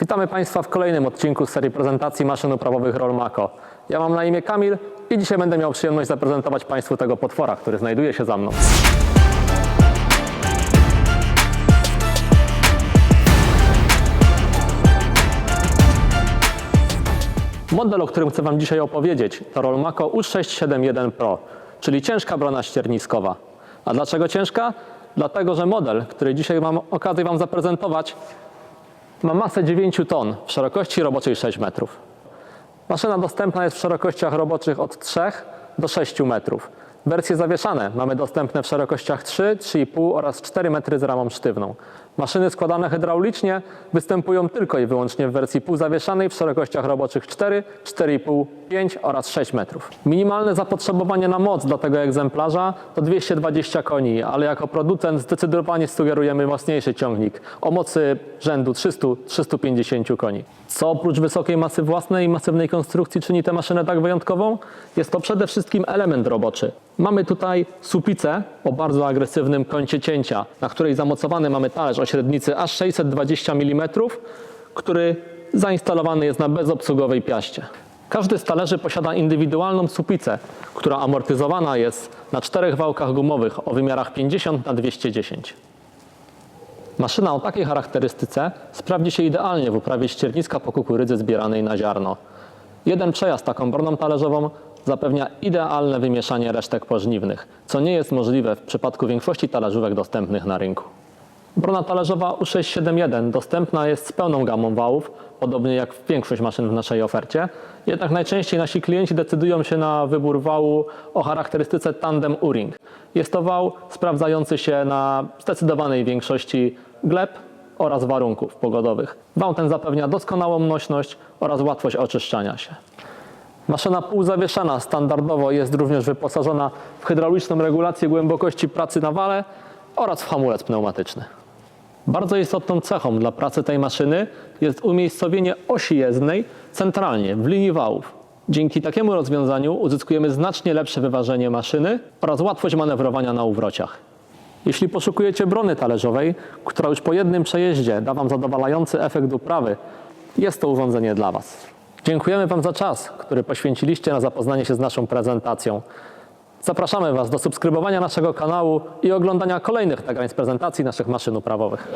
Witamy Państwa w kolejnym odcinku serii prezentacji maszyn uprawowych Rolmako. Ja mam na imię Kamil i dzisiaj będę miał przyjemność zaprezentować Państwu tego potwora, który znajduje się za mną. Model, o którym chcę Wam dzisiaj opowiedzieć, to Rolmako U671 Pro, czyli ciężka brona ścierniskowa. A dlaczego ciężka? Dlatego, że model, który dzisiaj mam okazję Wam zaprezentować, ma masę 9 ton w szerokości roboczej 6 metrów. Maszyna dostępna jest w szerokościach roboczych od 3 do 6 metrów. Wersje zawieszane mamy dostępne w szerokościach 3, 3,5 oraz 4 metry z ramą sztywną. Maszyny składane hydraulicznie występują tylko i wyłącznie w wersji półzawieszanej w szerokościach roboczych 4, 4,5, 5 oraz 6 metrów. Minimalne zapotrzebowanie na moc dla tego egzemplarza to 220 koni, ale jako producent zdecydowanie sugerujemy mocniejszy ciągnik o mocy rzędu 300-350 koni. Co oprócz wysokiej masy własnej i masywnej konstrukcji czyni tę maszynę tak wyjątkową? Jest to przede wszystkim element roboczy. Mamy tutaj supicę o bardzo agresywnym kącie cięcia, na której zamocowany mamy talerz o średnicy aż 620 mm, który zainstalowany jest na bezobsługowej piaście. Każdy z talerzy posiada indywidualną supicę, która amortyzowana jest na czterech wałkach gumowych o wymiarach 50 na 210. Maszyna o takiej charakterystyce sprawdzi się idealnie w uprawie ścierniska po kukurydzy zbieranej na ziarno. Jeden przejazd taką broną talerzową zapewnia idealne wymieszanie resztek pożniwnych, co nie jest możliwe w przypadku większości talerzówek dostępnych na rynku. Brona talerzowa U671 dostępna jest z pełną gamą wałów, podobnie jak większość maszyn w naszej ofercie. Jednak najczęściej nasi klienci decydują się na wybór wału o charakterystyce tandem U-ring. Jest to wał sprawdzający się na zdecydowanej większości gleb oraz warunków pogodowych. Wał ten zapewnia doskonałą nośność oraz łatwość oczyszczania się. Maszyna półzawieszana standardowo jest również wyposażona w hydrauliczną regulację głębokości pracy na wale oraz w hamulec pneumatyczny. Bardzo istotną cechą dla pracy tej maszyny jest umiejscowienie osi jezdnej centralnie w linii wałów. Dzięki takiemu rozwiązaniu uzyskujemy znacznie lepsze wyważenie maszyny oraz łatwość manewrowania na uwrociach. Jeśli poszukujecie brony talerzowej, która już po jednym przejeździe da Wam zadowalający efekt uprawy, jest to urządzenie dla Was. Dziękujemy Wam za czas, który poświęciliście na zapoznanie się z naszą prezentacją. Zapraszamy Was do subskrybowania naszego kanału i oglądania kolejnych nagrań z prezentacji naszych maszyn uprawowych.